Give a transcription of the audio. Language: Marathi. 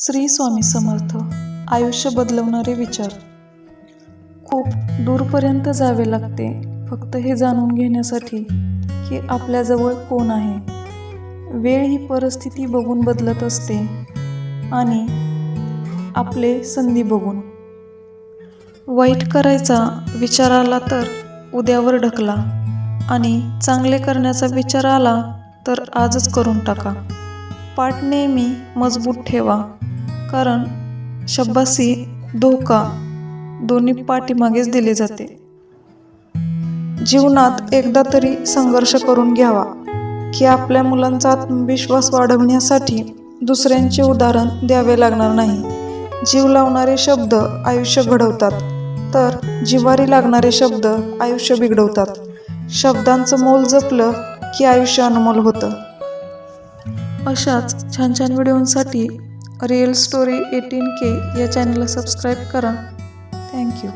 श्री स्वामी समर्थ आयुष्य बदलवणारे विचार. खूप दूरपर्यंत जावे लागते फक्त हे जाणून घेण्यासाठी की आपल्याजवळ कोण आहे. वेळ ही परिस्थिती बघून बदलत असते आणि आपले संधी बघून. वाईट करायचा विचार आला तर उद्यावर ढकला आणि चांगले करण्याचा विचार आला तर आजच करून टाका. पाठ नेहमी मजबूत ठेवा. कारण शब्बासी धोका दोन्ही पाठीमागेच दिले जाते. जीवनात एकदा तरी संघर्ष करून घ्यावा की आपल्या मुलांचा आत्मविश्वास वाढवण्यासाठी दुसऱ्यांचे उदाहरण द्यावे लागणार नाही. जीव लावणारे शब्द आयुष्य घडवतात तर जिवारी लागणारे शब्द आयुष्य बिघडवतात. शब्दांचं मोल जपलं की आयुष्य अनमोल होतं. अशाच छान छान व्हिडिओंसाठी रिअल स्टोरी एटीन के या चॅनलला सबस्क्राईब करा. थँक्यू